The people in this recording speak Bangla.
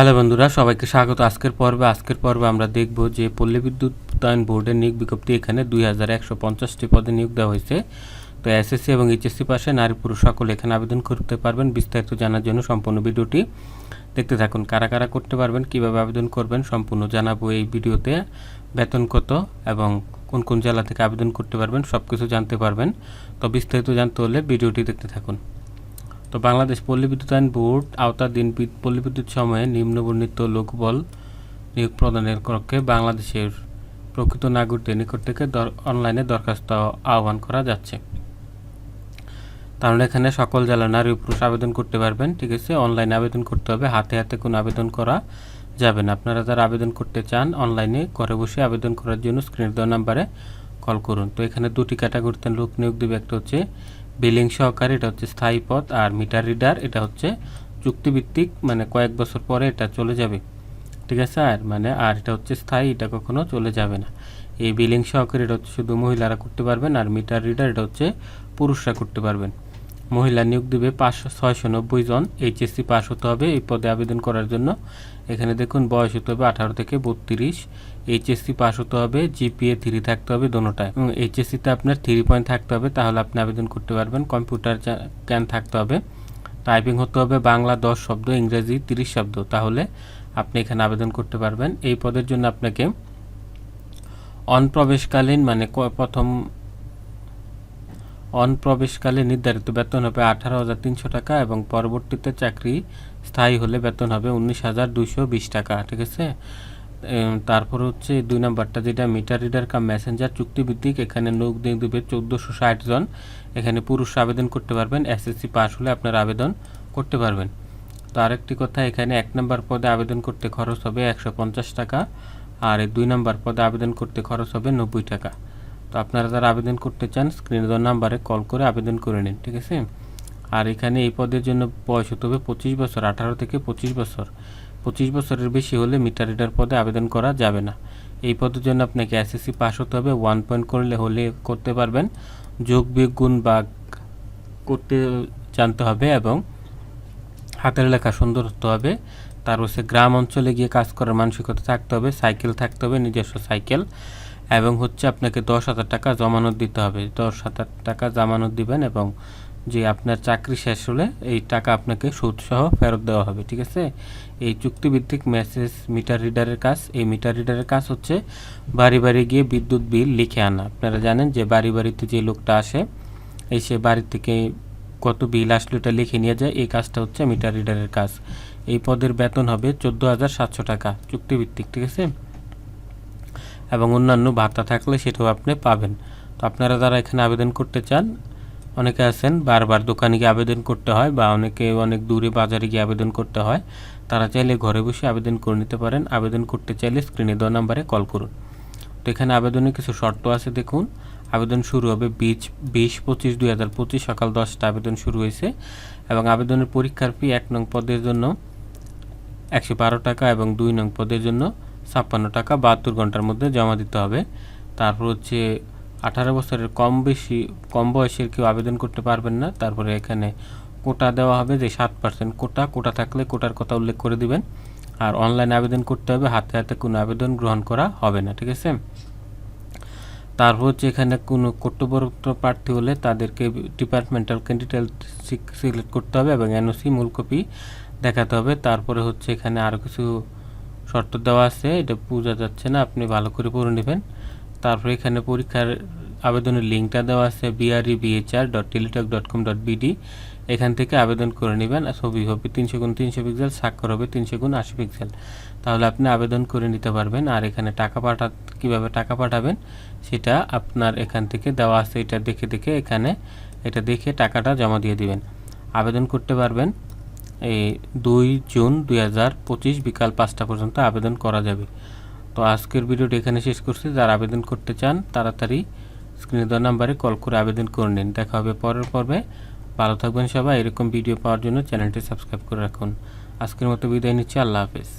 হ্যালো বন্ধুরা, সবাইকে স্বাগত। আজকের পর্বে আজকের পর্বে আমরা দেখব যে পল্লী বিদ্যুৎ উন্নয়ন বোর্ডের নিয়োগ বিজ্ঞপ্তি এখানে দুই হাজার একশো পঞ্চাশটি পদে নিয়োগ দেওয়া হয়েছে। তো এসএসসি এবং এইচএসসি পাশে নারী পুরুষ সকলে এখানে আবেদন করতে পারবেন। বিস্তারিত জানার জন্য সম্পূর্ণ ভিডিওটি দেখতে থাকুন। কারা কারা করতে পারবেন, কীভাবে আবেদন করবেন, সম্পূর্ণ জানাব এই ভিডিওতে। বেতন কত এবং কোন কোন জেলা থেকে আবেদন করতে পারবেন সব কিছু জানতে পারবেন। তো বিস্তারিত জানতে হলে ভিডিওটি দেখতে থাকুন। তো বাংলাদেশ পল্লী বিদ্যুতায়ন বোর্ড আওতাধীন পল্লী বিদ্যুৎ সময়ে নিম্নবর্ণিত লোকবল নিয়োগ প্রদানের লক্ষ্যে বাংলাদেশের প্রকৃত নাগরিকদের নিকট থেকে অনলাইনে দরখাস্ত আহ্বান করা যাচ্ছে। তাহলে এখানে সকল জেলার নারী পুরুষ আবেদন করতে পারবেন, ঠিক আছে? অনলাইনে আবেদন করতে হবে, হাতে হাতে কোনো আবেদন করা যাবে না। আপনারা যারা আবেদন করতে চান, অনলাইনে ঘরে বসে আবেদন করার জন্য স্ক্রিন দেওয়া নাম্বারে কল করুন। তো এখানে দুটি ক্যাটাগরিতে লোক নিয়োগ দেবে একটা হচ্ছে বিলিং সহকারে এটা হচ্ছে স্থায়ী পথ আর মিটার রিডার, এটা হচ্ছে চুক্তিভিত্তিক মানে কয়েক বছর পরে এটা চলে যাবে। ঠিক আছে? আর মানে আর এটা হচ্ছে স্থায়ী, এটা কখনো চলে যাবে না। এই বিলিং সহকারে এটা হচ্ছে শুধু মহিলারা করতে পারবেন আর মিটার রিডার এটা হচ্ছে পুরুষরা করতে পারবেন। মহিলা নিয়োগ দেবে পাঁচশো, ছয়শো নব্বই জন। এইচএসসি পাস হতে হবে এই পদে আবেদন করার জন্য। এখানে দেখুন, বয়স হতে হবে আঠারো থেকে বত্রিশ। এইচএসসি পাস হতে হবে জিপিএ থ্রি থাকতে হবে দোনোটায়। এবং এইচএসসিতে আপনার থ্রি পয়েন্ট থাকতে হবে, তাহলে আপনি আবেদন করতে পারবেন। কম্পিউটার জ্ঞান থাকতে হবে। টাইপিং হতে হবে, বাংলা দশ শব্দ, ইংরেজি তিরিশ শব্দ। তাহলে আপনি এখানে আবেদন করতে পারবেন। এই পদের জন্য আপনাকে অনপ্রবেশকালীন মানে প্রথম অনপ্রবেশকালে নির্ধারিত বেতন হবে আঠারো হাজার তিনশো টাকা এবং পরবর্তীতে চাকরি স্থায়ী হলে বেতন হবে উনিশ হাজার দুশো বিশ টাকা, ঠিক আছে? তারপর হচ্ছে দুই নাম্বারটা, যেটা মিটার রিডার কাম মেসেঞ্জার চুক্তিভিত্তিক, এখানে দিয়ে দেবে চোদ্দোশো ষাট জন, এখানে পুরুষ আবেদন করতে পারবেন, এসএসসি পাস হলে আপনার আবেদন করতে পারবেন। তো আরেকটি কথা, এখানে এক নম্বর পদে আবেদন করতে খরচ হবে একশো পঞ্চাশ টাকা, আর দুই নম্বর পদে আবেদন করতে খরচ হবে নব্বই টাকা। তো আপনারা যারা আবেদন করতে চান স্ক্রিনে দেওয়া নাম্বারে কল করে আবেদন করে নিন, ঠিক আছে? আর এখানে এই পদের জন্য বয়স হতে হবে পঁচিশ বছর, আঠারো থেকে পঁচিশ বছর। পঁচিশ বছরের বেশি হলে মিটার রিডার পদে আবেদন করা যাবে না। এই পদের জন্য আপনাকে এসএসসি পাস হতে হবে ওয়ান পয়েন্ট করলে হলে করতে পারবেন। যোগ, বিয়োগ, গুণ বা করতে জানতে হবে এবং হাতের লেখা সুন্দর হতে হবে। তার হচ্ছে গ্রাম অঞ্চলে গিয়ে কাজ করার মানসিকতা থাকতে হবে, সাইকেল থাকতে হবে, নিজস্ব সাইকেল। এবং হচ্ছে আপনাকে দশ হাজার টাকা জমানত দিতে হবে। দশ হাজার টাকা জামানত দিবেন এবং যে আপনার চাকরি শেষ হলে এই টাকা আপনাকে সুদসহ ফেরত দেওয়া হবে, ঠিক আছে? এই চুক্তিভিত্তিক মেসেজ মিটার রিডারের কাজ। এই মিটার রিডারের কাজ হচ্ছে বাড়ি বাড়ি গিয়ে বিদ্যুৎ বিল লিখে আনা। আপনারা জানেন যে বাড়ি বাড়িতে যে লোকটা আসে, এই সে বাড়ি থেকে কত বিল আসলো এটা লিখে নিয়ে যায়। এই কাজটা হচ্ছে মিটার রিডারের কাজ। এই পদের বেতন হবে চোদ্দ হাজার সাতশো টাকা, চুক্তিভিত্তিক, ঠিক আছে? এবং অন্যান্য ভাতা থাকলে সেটাও আপনি পাবেন। তো আপনারা যারা এখানে আবেদন করতে চান, অনেকে আছেন, বারবার দোকানে গিয়ে আবেদন করতে হয় বা অনেকে অনেক দূরে বাজারে গিয়ে আবেদন করতে হয়, তারা চাইলে ঘরে বসে আবেদন করে নিতে পারেন। আবেদন করতে চাইলে স্ক্রিনে দেওয়া নাম্বারে কল করুন। তো এখানে আবেদনের কিছু শর্ত আছে, দেখুন। আবেদন শুরু হবে বিশ বিশ পঁচিশ দুই হাজার পঁচিশ সকাল দশটা আবেদন শুরু হয়েছে এবং আবেদনের পরীক্ষার ফি এক নং পদের জন্য একশো বারো টাকা এবং দুই নং পদের জন্য ছাপ্পান্ন টাকা বাহাত্তর ঘণ্টার মধ্যে জমা দিতে হবে। তারপর হচ্ছে আঠারো বছরের কম বেশি, কম বয়সের কেউ আবেদন করতে পারবেন না। তারপরে এখানে কোটা দেওয়া হবে যে সাত পার্সেন্ট কোটা। কোটা থাকলে কোটার কথা উল্লেখ করে দিবেন। আর অনলাইনে আবেদন করতে হবে, হাতে হাতে কোনো আবেদন গ্রহণ করা হবে না, ঠিক আছে? তারপর হচ্ছে এখানে কোনো কর্তব্যরত প্রার্থী হলে তাদেরকে ডিপার্টমেন্টাল ক্যান্ডিডেট সিলেক্ট করতে হবে এবং এনওসি মূল কপি দেখাতে হবে। তারপরে হচ্ছে এখানে আরও কিছু শর্ত দেওয়া আছে, এটা বোঝা যাচ্ছে না, আপনি ভালো করে পড়ে নেবেন। তারপরে এখানে পরীক্ষার আবেদনের লিঙ্কটা দেওয়া আছে BRE BHR dot teletalk dot com dot BD এখান থেকে আবেদন করে নেবেন ছবি হবে তিনশো গুণ তিনশো পিক্সেল স্বাক্ষর হবে তিনশো গুণ আশি পিক্সেল তাহলে আপনি আবেদন করে নিতে পারবেন, আর এখানে টাকা পাঠা, কীভাবে টাকা পাঠাবেন, সেটা আপনার এখান থেকে দেওয়া আছে, এটা দেখে দেখে এখানে, এটা দেখে টাকাটা জমা দিয়ে দিবেন। আবেদন করতে পারবেন এই দুই জুন দুই হাজার পঁচিশ বিকাল পাঁচটা পর্যন্ত আবেদন করা যাবে। তো আজকের ভিডিওটি এখানে শেষ করছি। যারা আবেদন করতে চান, তাড়াতাড়ি স্ক্রিনে দেওয়া নাম্বারে কল করে আবেদন করে নিন। দেখা হবে পরের পর্বে। ভালো থাকবেন সবাই। এরকম ভিডিও পাওয়ার জন্য চ্যানেলটি সাবস্ক্রাইব করে রাখুন। আজকের মতো বিদায় নিচ্ছি। আল্লাহ হাফেজ।